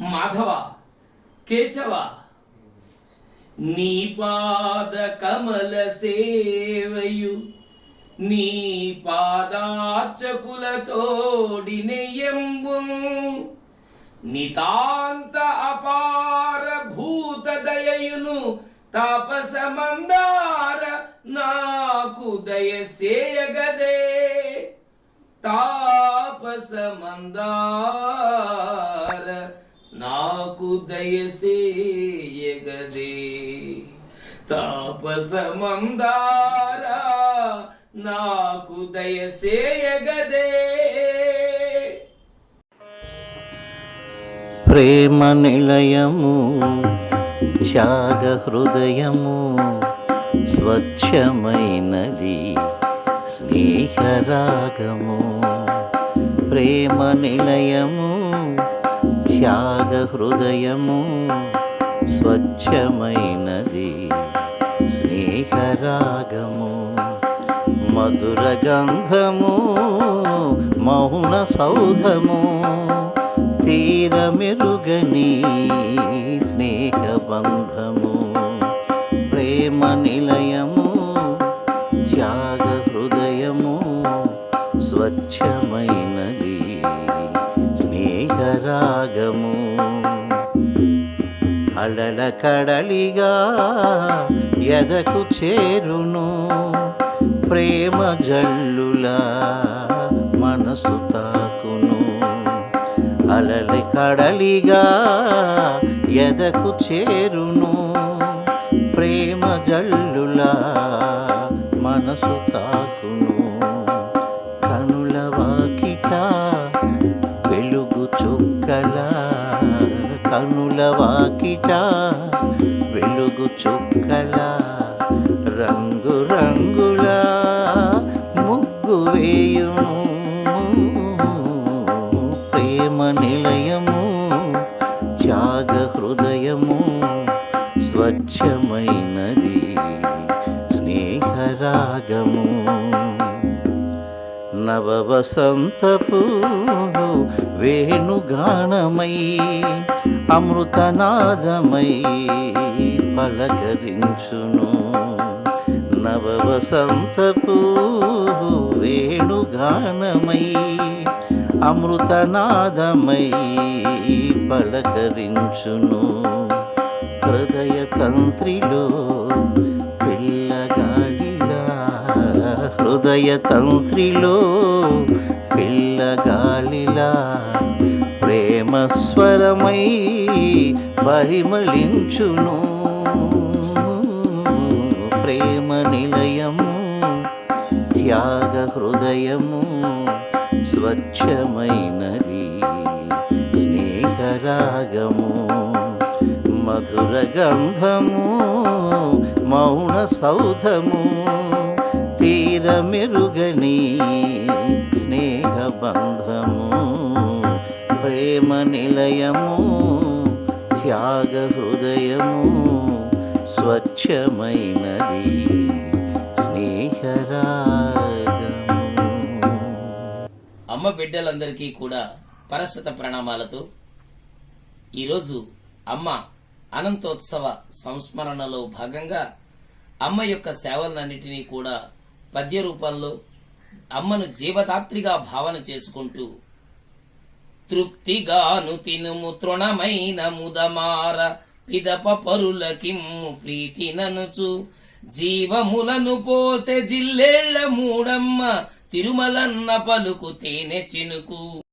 మాధవ కేశవ నీ పాద కమల సేవయు నీ పాదాచకులతోడినెయ్యంబు నితాంత అపార భూత దయయును తాపసమందార నాకు దయసేయగదే తాపసమందార నాకు దయసేయగదే. తాపసమందారా నాకు దయసేయగదే. ప్రేమ నిలయము త్యాగ హృదయము స్వచ్ఛమైనది స్నేహరాగము. ప్రేమ నిలయము త్యాగ హృదయము స్వచ్ఛమైనది. స్నేహరాగము మధుర గంధము మౌన సౌధము తీర మెరుగని స్నేహబంధము ప్రేమ నిలయము త్యాగ హృదయము స్వచ్ఛమైనది రాగము అలల కడలిగా ఎదకు చేరును. ప్రేమ జల్లులా మనసు తాకును. అలల కడలిగా ఎదకు చేరును. ప్రేమ జల్లులా మనసు తాకును. చుక్కల కనుల వాకిట వెలుగు చుక్కల రంగు రంగుల ముగ్గు వేయుము. ప్రేమ నిలయము త్యాగ హృదయము స్వచ్ఛమైనది స్నేహరాగము నవ వసంతపు వేణుగానమై అమృతనాదమై పలకరించును. నవ వసంతపు వేణుగానమై అమృతనాదమై పలకరించును. హృదయ తంత్రిలో హృదయ తంత్రిలో పిల్లగాలిలా ప్రేమ స్వరమై పరిమళించును. ప్రేమ నిలయము త్యాగ హృదయము స్వచ్ఛమైనది స్నేహరాగము మధుర గంధము మౌన సౌధము. తీర మెరుగని స్నేహబంధము ప్రేమ నిలయము త్యాగ హృదయము స్వచ్ఛమైనది స్నేహరాగము అమ్మ బిడ్డలందరికీ కూడా పరస్వత ప్రణామాలతో ఈరోజు అమ్మ అనంతోత్సవ సంస్మరణలో భాగంగా అమ్మ యొక్క సేవలన్నిటినీ కూడా పద్య రూపంలో అమ్మను జీవదాత్రిగా భావన చేసుకుంటూ తృప్తిగాను తినుము తృణమైన ముదమార పిదప పరులకిమ్ము ప్రీతి ననుచు జీవములను పోసె జిల్లేళ్ళ మూడమ్మ తిరుమలన్న పలుకు తేనె చినుకు.